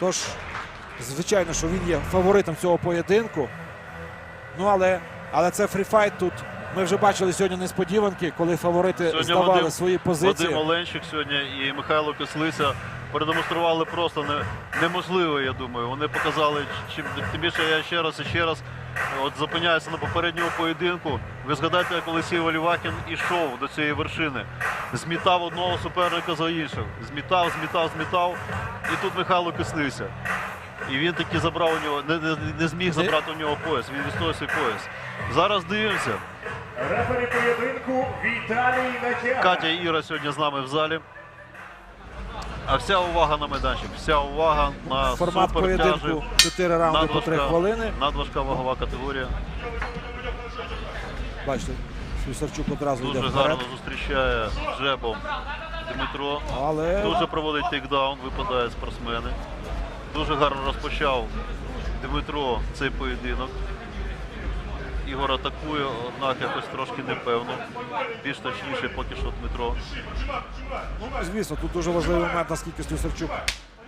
Тож, звичайно, що він є фаворитом цього поєдинку. Ну, але, але це фріфайт тут. Ми вже бачили сьогодні несподіванки, коли фаворити Сьогодні здавали Вадим- свої позиції. Вадим Оленчик сьогодні і Михайло Кислиця продемонстрували просто не, неможливе, я думаю. Вони показали, чим тим більше я ще раз і ще раз от зупиняюся на попередньому поєдинку. Ви згадайте, як Олексій Валівакін ішов до цієї вершини, змітав одного суперника за іншим. Змітав, змітав, змітав. І тут Михайло Кислиця. І він таки забрав у нього, не, не, не зміг забрати у нього пояс. Він відстояв свій пояс. Зараз дивимося. Рефері поєдинку Віталій Натяга. Катя і Іра сьогодні з нами в залі. А вся увага на майданчик, вся увага на Формат супертяжі. поєдинку 4 раунди по 3 хвилини. надважка вагова категорія. Бачите, Слюсарчук одразу йде Дуже вперед. гарно зустрічає джебом Дмитро. Але Дуже проводить тейкдаун, випадає спортсмени. Дуже гарно розпочав Дмитро цей поєдинок. Ігор атакує, однак якось трошки непевно. Більш точніше поки що Дмитро. ну, звісно, тут дуже важливий момент, наскільки Слюсарчук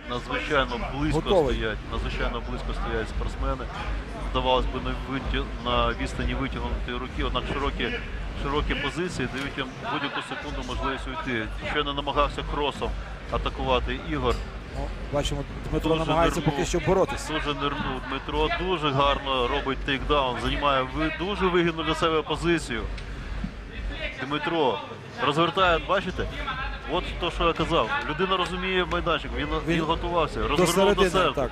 Надзвичайно близько Готовий. стоять. Надзвичайно близько стоять спортсмени. Здавалось би, на, відстані витягнутої руки, однак широкі, широкі позиції дають їм будь-яку секунду можливість уйти. Ще не намагався кросом атакувати Ігор. ну, бачимо, Дмитро Дуже намагається нервує. поки що боротися. Дуже нервнув Дмитро, дуже гарно робить тейкдаун, займає дуже вигідну для себе позицію. Дмитро розвертає, бачите? От то, що я казав. Людина розуміє майданчик, він, він, Він готувався, розвернув до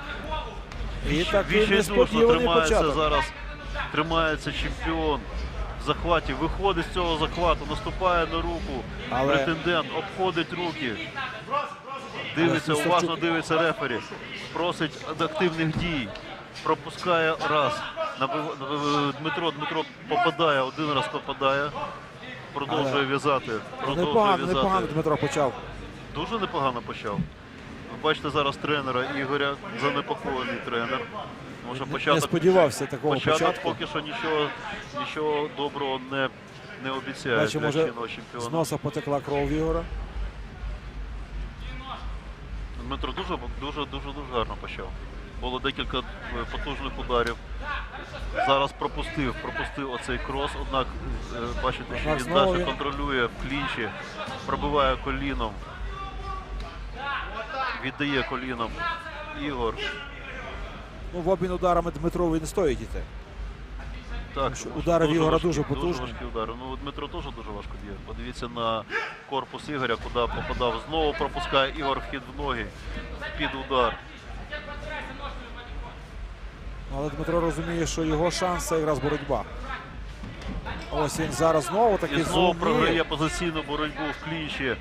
і Відчайдушно несподіваний тримається початок. зараз. Тримається чемпіон захваті, виходить з цього захвату, наступає на руку. Але- Претендент обходить руки. Дивиться, Але уважно дивиться рефері. Просить активних дій. Пропускає раз. Дмитро Дмитро попадає, один раз попадає. Продовжує Але- в'язати. Продовжує Непогано, в'язати. непогано Дмитро почав. Дуже непогано почав. Ви бачите зараз тренера Ігоря, занепокоєний тренер. Тому що початок, Не сподівався такого початок початку. поки що нічого, нічого доброго не, не обіцяє Бачимо, для чинного з носа потекла кров Ігора. Дмитро дуже, дуже, дуже, дуже гарно почав. Було декілька е, потужних ударів. Зараз пропустив, пропустив оцей крос, однак е, бачите, що він далі він- контролює в клінчі, пробиває коліном, віддає коліном Ігор. Ну, в обмін ударами Дмитрові не стоїть іти. Так, що удари в Ігора дуже потужні. Дуже важкі удари. Ну, Дмитро теж дуже важко б'є. Подивіться на корпус Ігоря, куди попадав. Знову пропускає Ігор вхід в ноги під удар. Але Дмитро розуміє, що його шанс це якраз боротьба. Ось він зараз знову таки І знову програє позиційну боротьбу в клінчі.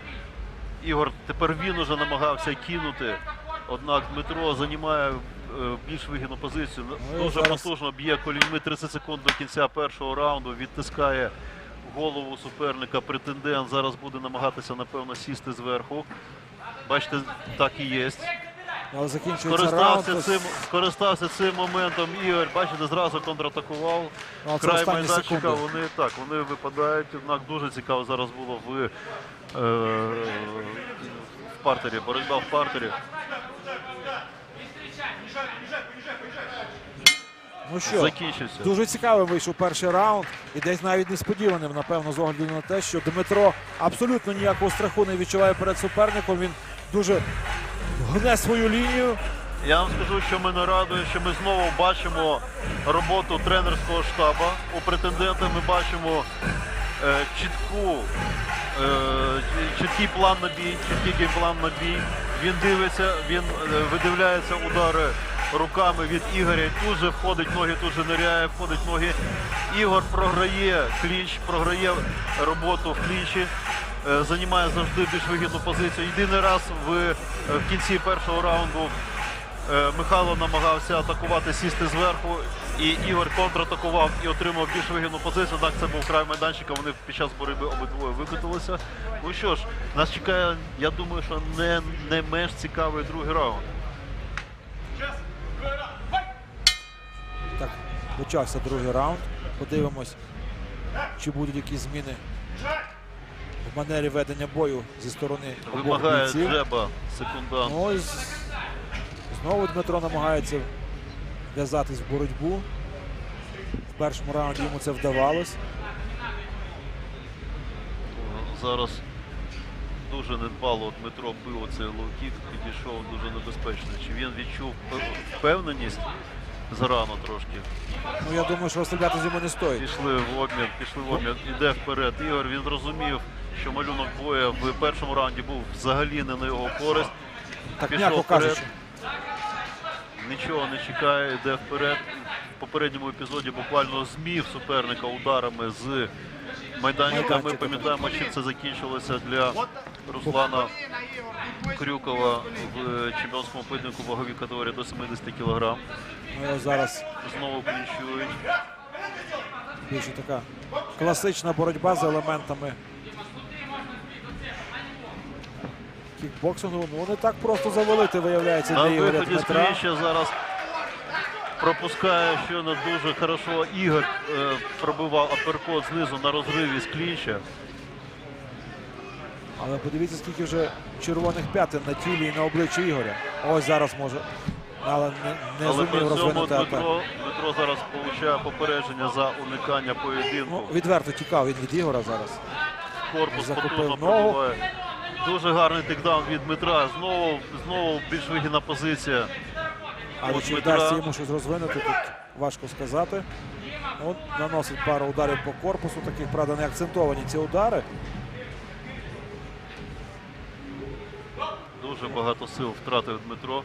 Ігор тепер він уже намагався кинути. Однак Дмитро займає більш вигідну позицію. Ну, Дуже зараз- потужно б'є коліньми 30 секунд до кінця першого раунду. Відтискає голову суперника. Претендент зараз буде намагатися, напевно, сісти зверху. Бачите, так і є. Але раунд. Скористався цим, скористався цим моментом Ігор. Бачите, зразу контратакував. Ну, це Край майданчика вони так, вони випадають. Однак дуже цікаво зараз було в, е, в партері. Боротьба в партері. Ну що, Закінчився. дуже цікавим вийшов перший раунд. І десь навіть несподіваним, напевно, з огляду на те, що Дмитро абсолютно ніякого страху не відчуває перед суперником. Він дуже гне свою лінію. Я вам скажу, що мене радує, що ми знову бачимо роботу тренерського штабу. У претендента ми бачимо е, чітку, е, чіткий план на бій, чіткий геймплан на бій. Він дивиться, він е, видивляється удари руками від Ігоря. Тут же входить ноги, тут же ниряє, входить ноги. Ігор програє клінч, програє роботу в клінчі. е, Займає завжди більш вигідну позицію. Єдиний раз в, е, в кінці першого раунду Е, Михайло намагався атакувати, сісти зверху, і Ігор контратакував і отримав більш вигідну позицію. Так, це був край майданчика. Вони під час боротьби обидвоє викотилися. Ну що ж, нас чекає, я думаю, що не, не менш цікавий другий раунд. Так, почався другий раунд. Подивимось, чи будуть якісь зміни в манері ведення бою зі сторони обох Вимагає бійців. джеба секундант. Ну, з- знову Дмитро намагається в'язатись в боротьбу. В першому раунді йому це вдавалось. Зараз дуже недбало Дмитро бив оцей лоу-кік, підійшов дуже небезпечно. Чи він відчув впевненість зарано трошки? Ну, я думаю, що розстрілятися йому не стоїть. Пішли в обмін, пішли в обмін, іде вперед. Ігор він зрозумів, що малюнок боя в першому раунді був взагалі не на його користь. Так Пішов м'яко вперед. кажучи. Нічого не чекає, йде вперед. В попередньому епізоді буквально змів суперника ударами з майданчика. Ми пам'ятаємо, чим це закінчилося для Руслана Крюкова в чемпіонському поєдинку ваговій категорії до 70 кг. Ну, зараз Знову клінчують. більше така класична боротьба з елементами кікбоксингу. Ну, не так просто завалити, виявляється, На для Ігоря виході з клінча зараз пропускає щойно дуже хорошо. Ігор е, пробивав аперкот знизу на розриві з клінча. Але подивіться, скільки вже червоних п'ятин на тілі і на обличчі Ігоря. Ось зараз може. Але не, не Але при зумів цьому розвинути атаку. Дмитро, Дмитро зараз отримує попередження за уникання поєдинку. Ну, відверто тікав він від Ігора зараз. Корпус захопив потужно ногу. пробиває. Дуже гарний тикдаун від Дмитра. Знову, знову більш вигідна позиція. Але От чи вдасться йому щось розвинути, тут важко сказати. От наносить пару ударів по корпусу, таких, правда, не акцентовані ці удари. Дуже багато сил втратив Дмитро.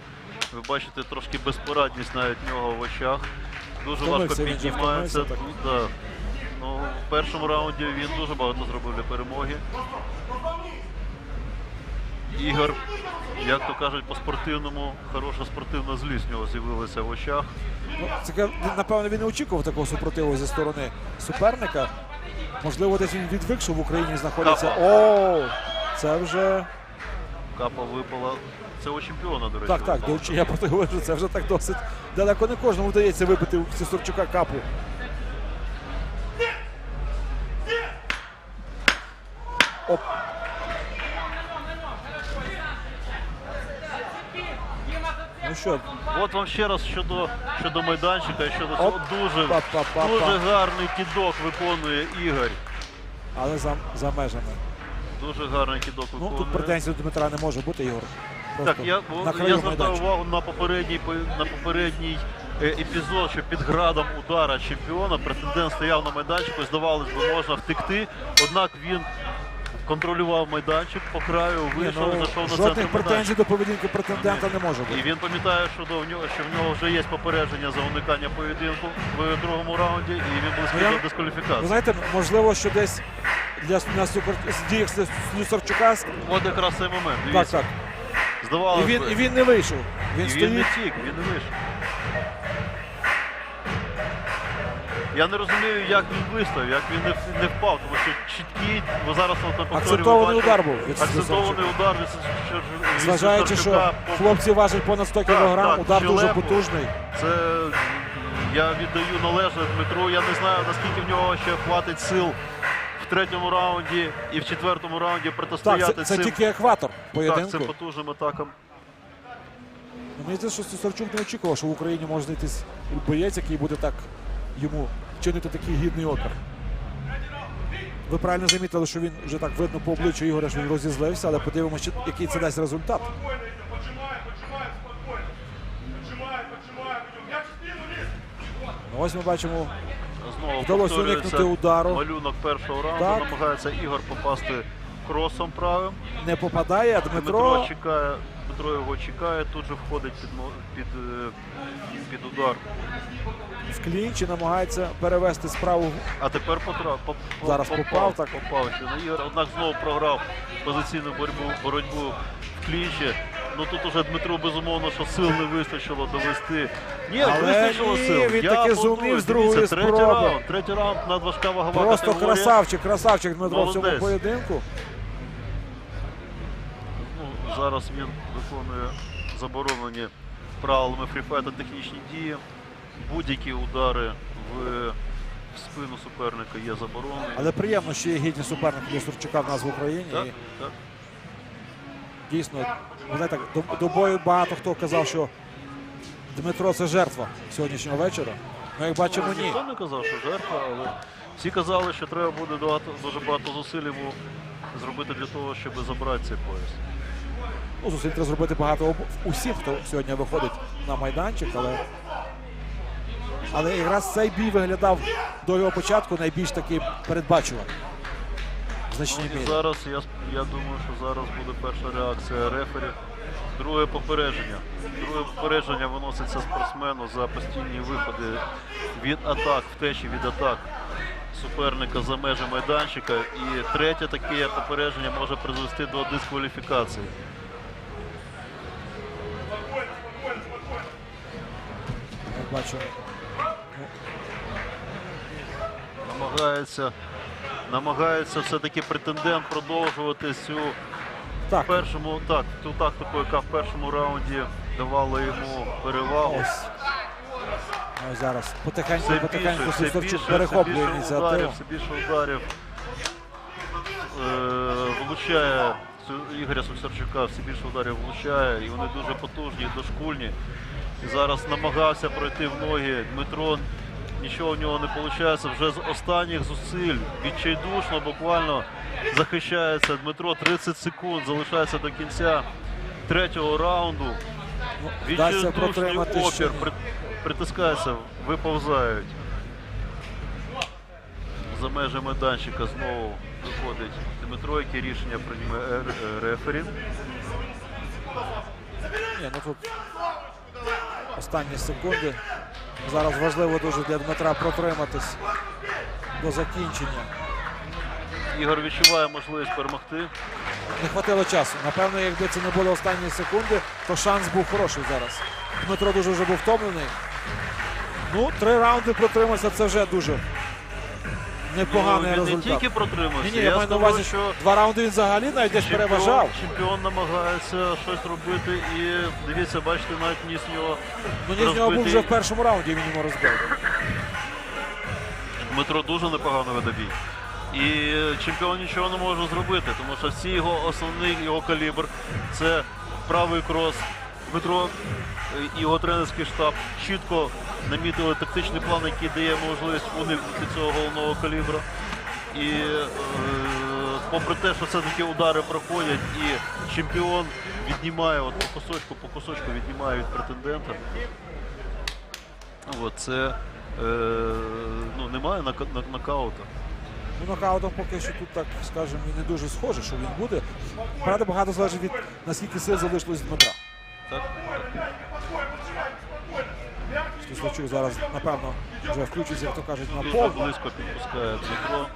Ви бачите трошки безпорадність навіть в нього в очах. Дуже важко Втомився він же, піднімається. втомився да. ну, в першому раунді він дуже багато зробив для перемоги. Ігор, як то кажуть, по-спортивному, хороша спортивна злість в нього з'явилася в очах. Ну, це, напевно, він не очікував такого супротиву зі сторони суперника. Можливо, десь він відвик, що в Україні знаходиться. Капа. О, це вже Капа випала. Це у чемпіона, до речі. так, так. До, я про те говорю, це вже так досить далеко не кожному вдається вибити у Сісорчука капу. Оп. Ну що, От вам ще раз щодо, щодо майданчика і щодо цього Оп. дуже, Па-па-па-па. дуже гарний кідок виконує Ігор. але за, за межами. Дуже гарний кідок Ну виконує. тут претензій до Дмитра не може бути, Ігор. Просто Так, я, на я звертав майданчика. увагу на попередній, по- на попередній е, епізод, що під градом удара чемпіона претендент стояв на майданчику, здавалось би, можна втекти. Однак він контролював майданчик по краю, вийшов ну, зайшов на центр жодних претензій до поведінки претендента не може бути. І він пам'ятає, що до в нього, що в нього вже є попередження за уникання поєдинку в другому раунді, і він близький Ну, я- до Ви дискваліфікації. знаєте, можливо, що десь для на з діях Слюсарчука. От якраз цей момент. Так, Дивіться, так. І здавалося він, і він не вийшов. Він І він стоїть. не тік, він не вийшов. Я не розумію, як він вистояв, як він не, не впав, тому що чіткий, бо зараз на повторі Акцентований удар був від Акцентований удар від, Слюсарчука. Зважаючи, що по- хлопці важать понад 100 Так, кг, так, удар дуже щелепу. потужний. Це я віддаю належне Дмитру. Я не знаю, наскільки в нього ще хватить сил в третьому раунді і в четвертому раунді Так, протистояти це, це цим, тільки екватор так, поєдинку. цим потужним атакам. Мені здається, що Слюсарчук не очікував, що в Україні може знайтись боєць, який буде так йому чинити такий гідний опір. Ви правильно замітили, що він вже так видно по обличчю Ігоря, що він розізлився, але подивимося, який це дасть результат. Ну, ось ми бачимо Знову Вдалося уникнути удару. Малюнок першого раунду. Так. Намагається Ігор попасти кросом правим. не попадає, Дмитро Дмитро чекає, Дмитро його чекає, тут же входить під, під, е, під удар. в клінч і намагається перевести справу. А тепер потрап, поп, Зараз попав, так. попав Ігор. Однак знову програв позиційну боротьбу, боротьбу в клінчі. Ну тут уже Дмитру безумовно, що сил не вистачило довести. Ні, Але вистачило ні, сил. він Я таки зумів з другої третій раунд. Третій раунд надважка вагова Просто категорія. красавчик, красавчик Дмитро в цьому поєдинку. Ну, зараз він виконує заборонені правилами фріфайта технічні дії. Будь-які удари в в спину суперника є забороною. Але приємно, що є гідні суперники для Сурчука в нас в Україні. Так, І так. дійсно, ви знаєте, до, до бою багато хто казав, що Дмитро це жертва сьогоднішнього вечора. Ну, як бачимо, ні. Ніхто не казав, що жертва, але всі казали, що треба буде багато, дуже багато зусиль йому зробити для того, щоб забрати цей пояс. Ну, зусиль треба зробити багато усім, хто сьогодні виходить на майданчик, але. Але якраз цей бій виглядав до його початку найбільш таким передбачуваним. В значній І мірі. зараз я, я думаю, що зараз буде перша реакція рефері. Друге попередження. Друге попередження виноситься спортсмену за постійні виходи від атак, втечі від атак суперника за межі майданчика. І третє таке попередження може призвести до дискваліфікації. Бачимо. Намагається, намагається все-таки претендент продовжувати цю Так, в першому так, ту тактику, яка в першому раунді давала йому перевагу. ось. Ось зараз потихеньку, Все більше, потихеньку все більше, все перехоплює більше ініціативу. ударів, все більше ударів. Е, влучає Ігоря Сульсарчука, все більше ударів влучає, і вони дуже потужні, дошкульні. Зараз намагався пройти в ноги Дмитро. Нічого в нього не виходить. Вже з останніх зусиль відчайдушно буквально захищається Дмитро. 30 секунд залишається до кінця третього раунду. Ну, Відчайдушний опір притискається, виповзають. За межі майданчика знову виходить Дмитро, яке рішення прийме е, рефері. Ні, ну тут останні секунди. Зараз важливо дуже для Дмитра протриматись до закінчення. Ігор відчуває можливість перемогти. Не хватило часу. Напевно, якби це не було останні секунди, то шанс був хороший зараз. Дмитро дуже вже був втомлений. Ну, три раунди протримався, це вже дуже непоганий Ну, він результат. не тільки протримався. Ні, ні, я маю на увазі, що два раунди він взагалі навіть десь чемпіон, переважав. чемпіон намагається щось робити і дивіться, бачите, навіть ніс нього Ну, ні, з нього був вже в першому раунді, він йому розбив. Дмитро дуже непогано веде бій. І чемпіон нічого не може зробити, тому що всі його основний його калібр це правий крос. Дмитро е, і його тренерський штаб чітко намітили тактичний план, який дає можливість уникнути цього головного калібра. І е, попри те, що все-таки удари проходять, і чемпіон віднімає от по кусочку, по кусочку віднімає від претендента. От, це е, ну, немає нака- на- нокаута. Ну, нокаутом поки що тут, так скажемо, і не дуже схоже, що він буде. Правда, багато залежить від наскільки сил залишилось Дмитра. Так? Стуслачук зараз, напевно, вже включиться, як то кажуть, на пол. близько підпускає Дмитро.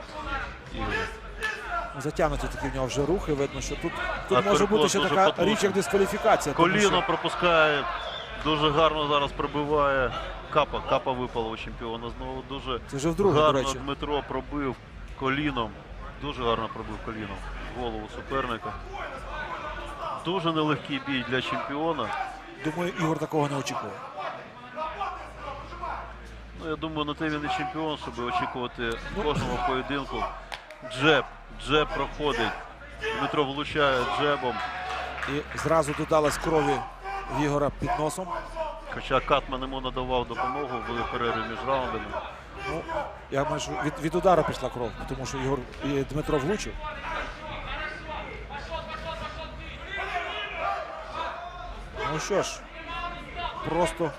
Затягнуті такі в нього вже рухи. Видно, що тут, А тут може бути ще така потужний. річ, як дискваліфікація. тому коліно що- пропускає, дуже гарно зараз пробиває. Капа, капа випала у чемпіона знову. Дуже Це вже вдруге, до гарно речі. Дмитро пробив коліном. Дуже гарно пробив коліном голову суперника. Дуже нелегкий бій для чемпіона. Думаю, Ігор такого не очікував. Ну, я думаю, на те він і чемпіон, щоб очікувати в кожному поєдинку. Джеб, джеб проходить. Дмитро влучає джебом. І зразу додалась крові в Ігора під носом. Хоча Катман йому надавав допомогу в перерві між раундами. Ну, я маю, від, від удару пішла кров, тому що Ігор і Дмитро влучив. Ну що ж, просто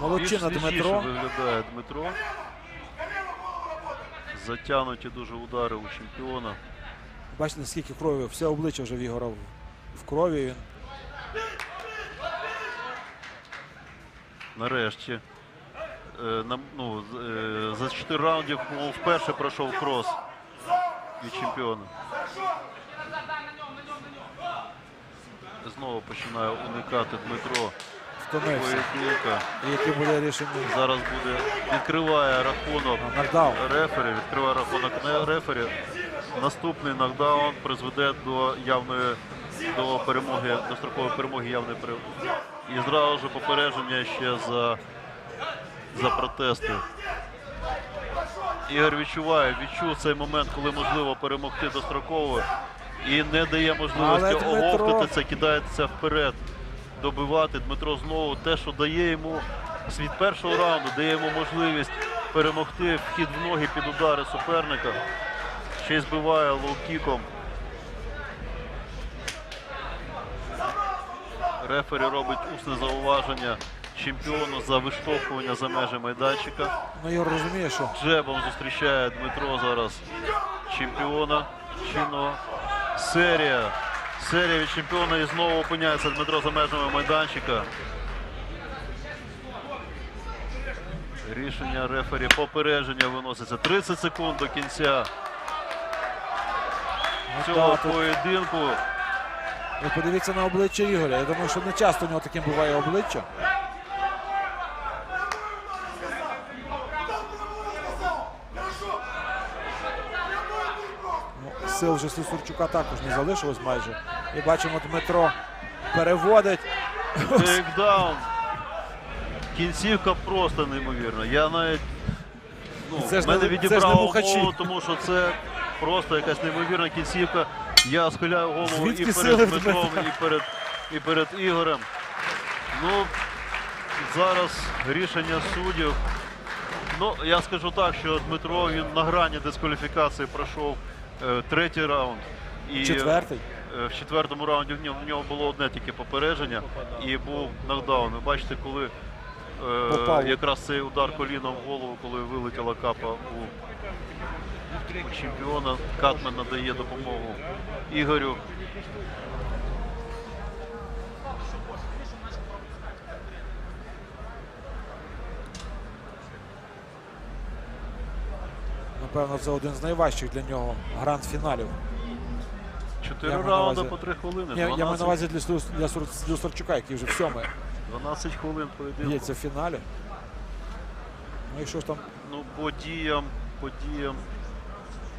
молодчина Дмитро. виглядає Дмитро. Затягнуті дуже удари у чемпіона. Бачите, скільки крові, все обличчя вже в Ігора в, в крові. Він Нарешті. Е, нам- ну, е, за 4 раундів мов, вперше пройшов крос від чемпіона. Знову починає уникати Дмитро втомився. І яке буде рішення? Зараз буде відкриває рахунок Нокдаун. рефері, відкриває рахунок не рефері. Наступний нокдаун призведе до явної до перемоги, до строкової перемоги явної перемоги. І зразу ж попередження ще за, за протести. Ігор відчуває, відчув цей момент, коли можливо перемогти достроково і не дає можливості оговтатися, кидається вперед, добивати. Дмитро знову те, що дає йому від першого раунду, дає йому можливість перемогти вхід в ноги під удари суперника. Ще й збиває лоу-кіком. Рефері робить усне зауваження чемпіону за виштовхування за межі майданчика. Ну Ігор розуміє, що Джебом зустрічає Дмитро зараз чемпіона чинного. Серія. Серія від чемпіона і знову опиняється Дмитро за межами майданчика. Рішення рефері попередження виноситься. 30 секунд до кінця цього поєдинку. ви подивіться на обличчя Ігоря. Я думаю, що не часто у нього таким буває обличчя. Ну, сил же Сусурчука також не залишилось майже. І бачимо, Дмитро переводить. Тейкдаун. Кінцівка просто неймовірна. Я навіть ну, Це ж мене не- це ж не відібрав мухачі. голову, тому що це просто якась неймовірна кінцівка. Я схиляю голову Звідки і сили перед Дмитром, і перед, і перед Ігорем. Ну, зараз рішення суддів. Ну, я скажу так, що Дмитро він на грані дискваліфікації пройшов третій раунд. І, Четвертий. Е, В четвертому раунді в нього, в нього було одне тільки попередження і був нокдаун. Ви бачите, коли е, якраз цей удар коліном в голову, коли вилетіла капа у, у чемпіона, Катмен надає допомогу Ігорю. Напевно, це один з найважчих для нього гранд-фіналів. Чотири раунди по три хвилини. Ні, я маю на увазі для, Слю- для, Сур- для Сорчука, який вже в сьомий 12 хвилин поєдинку. б'ється в фіналі. Ну і що ж там Ну, по діям, по діям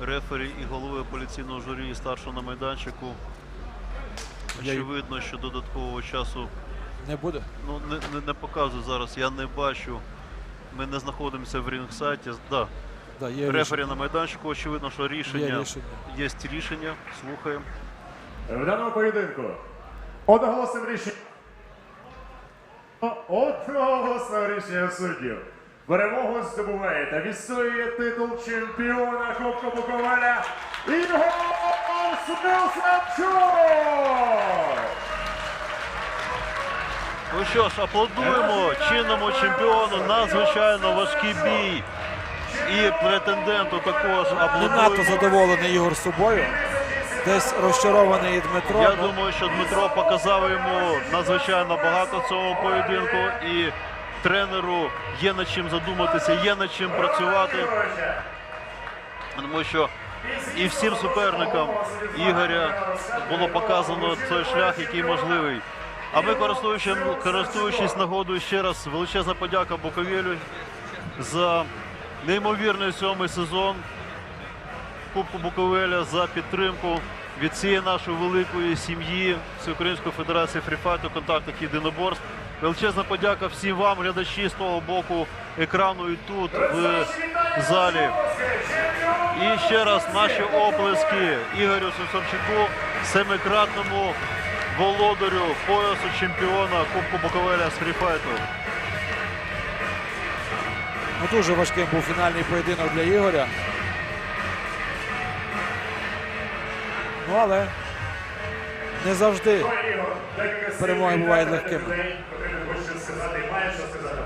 рефері і голови апеляційного журі і старшого на майданчику. Очевидно, що додаткового часу не буде? ну, не, не, не показую зараз. Я не бачу. Ми не знаходимося в рінгсайті. Да. Да, є Рефері на майданчику, очевидно, що рішення Є рішення. є рішення. Слухаємо. В даному поєдинку одноголосним рішенням одноголосного рішення суддів. Перемогу здобуває та відстоює титул чемпіона Кубка Буковеля Ігор Смілсавчук! Ну що ж, аплодуємо чинному чемпіону. Надзвичайно важкий бій. І претенденту також Не надто задоволений Ігор собою. Десь розчарований і Дмитро. Я ну, думаю, що Дмитро показав йому надзвичайно багато в цьому поєдинку, і тренеру є над чим задуматися, є над чим працювати. Тому що і всім суперникам Ігоря було показано той шлях, який можливий. А ми, користуючись, користуючись нагодою, ще раз величезна подяка Буковелю за неймовірний сьомий сезон. Кубку Буковеля за підтримку від цієї нашої великої сім'ї Всеукраїнської Федерації фріфайту контактних єдиноборств. Величезна подяка всім вам, глядачі з того боку екрану і тут в залі. І ще раз наші оплески Ігорю Сусарчуку, семикратному володарю поясу чемпіона Кубку Буковеля з фріфайту. Ну, дуже важким був фінальний поєдинок для Ігоря. Ну але не завжди. Перемоги бувають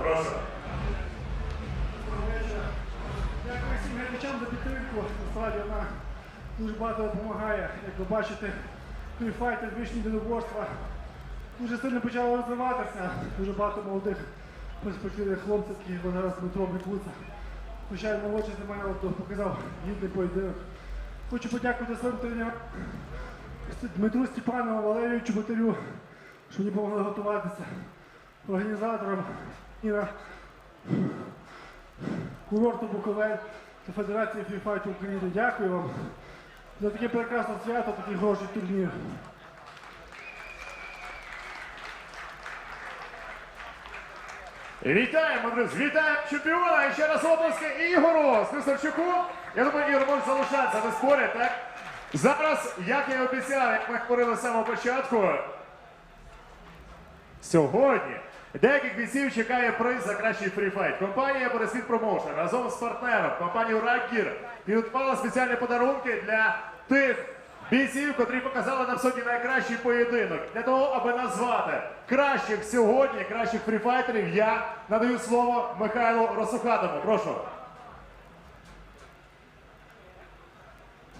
прошу. Дякую всім глядачам за підтримку. Насправді вона дуже багато допомагає. Як ви бачите, той файтер вишні єдиноборства дуже сильно почало розвиватися. Дуже багато молодих перспективних хлопців, які зараз Дмитро Микуца. Й молодший за мене показав гідний поєдинок. Хочу подякувати своїм тренерам Дмитру Степанову, Валерію Чеботарю, що мені допомогли готуватися. Організаторам Іра курорту Буковель та Федерації фріфайту України. Дякую вам за таке прекрасне свято, такий хороший турнір. Вітаємо, друзі, вітаємо чемпіона. І ще раз оплески Ігору Слюсарчуку. Я думаю, Ігор може залишатися на спорі, так? Зараз, як я обіцяв, як ми говорили з самого початку, сьогодні деяких бійців чекає приз за кращий фріфайт. Компанія Борисвіт Промоушен разом з партнером компанією Ракгір підготувала спеціальні подарунки для тих бійців, котрі показали нам сьогодні найкращий поєдинок. Для того, аби назвати кращих сьогодні, кращих фріфайтерів, я надаю слово Михайлу Росухатому. Прошу.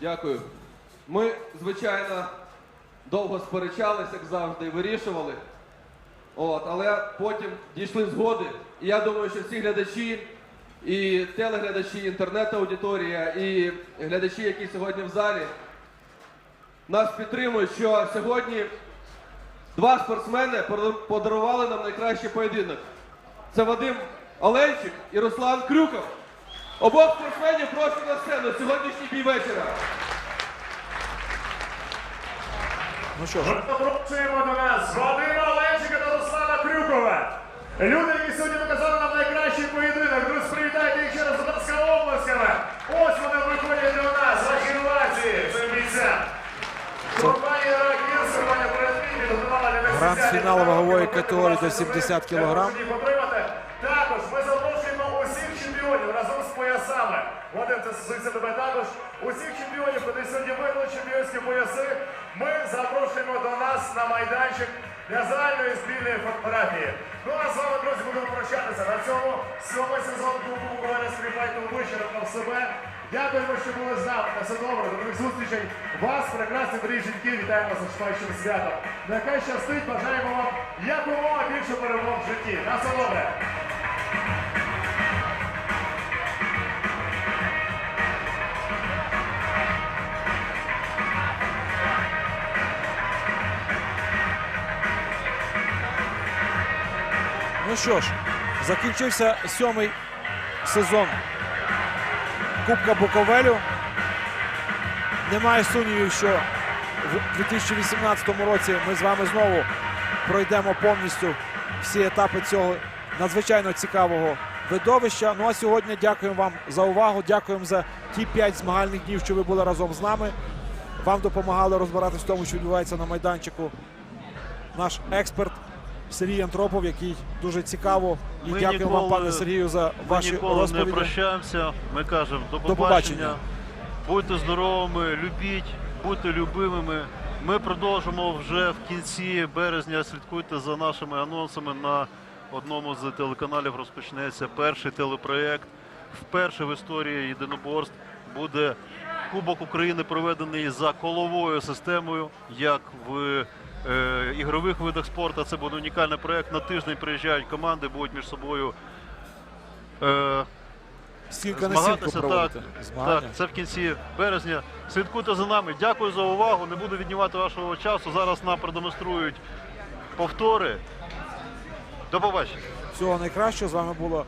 Дякую. Ми, звичайно, довго сперечались, як завжди, і вирішували. От, але потім дійшли згоди. І я думаю, що всі глядачі, і телеглядачі, інтернет-аудиторія, і глядачі, які сьогодні в залі, нас підтримують, що сьогодні два спортсмени подарували нам найкращий поєдинок. Це Вадим Оленчик і Руслан Крюков. Обох спортсменів прошу на сцену сьогоднішній бій вечора. Ну що ж, Запрошуємо до нас Вадима Оленчика та Руслана Крюкова. Люди, які сьогодні показали нам найкращий поєдинок. Друзі, привітайте їх ще раз, будь ласка, оплесками. Ось вони виходять до нас. Ваші овації цим бійцям. Компанія Ракір сьогодні перед ним спеціальні вагової категорії до 70 для кілограм. того, щоб їх отримати. Також ми запрошуємо усіх чемпіонів разом з поясами. Вадим, це стосується тебе також. Усіх чемпіонів, котрі сьогодні виграли чемпіонські пояси, ми запрошуємо до нас на майданчик для загальної спільної фотографії. Ну а з вами, друзі, будемо прощатися на цьому сьомий сезон клубу Буковина Стріфайту вичерпав себе. Дякуємо, що були з нами. На все добре, до нових зустрічей. Вас, прекрасні дорогі жінки, вітаємо з наступаючим святом. Нехай щастить, бажаємо вам якомога більше перемог в житті. На все добре. ну що ж, закінчився сьомий сезон Кубка Буковелю. Немає сумнівів, що в 2018 році ми з вами знову пройдемо повністю всі етапи цього надзвичайно цікавого видовища. Ну а сьогодні дякуємо вам за увагу. Дякуємо за ті п'ять змагальних днів, що ви були разом з нами. Вам допомагали розбиратися в тому, що відбувається на майданчику. Наш експерт Сергій Антропов, який дуже цікаво. І Ми дякуємо вам, пане Сергію, за Ми ваші ніколи не розповіді. прощаємося. Ми кажемо до До побачення. побачення. Будьте здоровими, любіть, будьте любимими. Ми продовжимо вже в кінці березня. Слідкуйте за нашими анонсами на одному з телеканалів. Розпочнеться перший телепроєкт. Вперше в історії єдиноборств буде Кубок України проведений за коловою системою, як в ігрових видах спорту. Це буде унікальний проєкт. На тиждень приїжджають команди, будуть між собою. Е, Стінка змагатися. Так, так, це в кінці березня. Слідкуйте за нами. Дякую за увагу. Не буду віднімати вашого часу. Зараз нам продемонструють повтори. До побачення. Всього найкращого. З вами було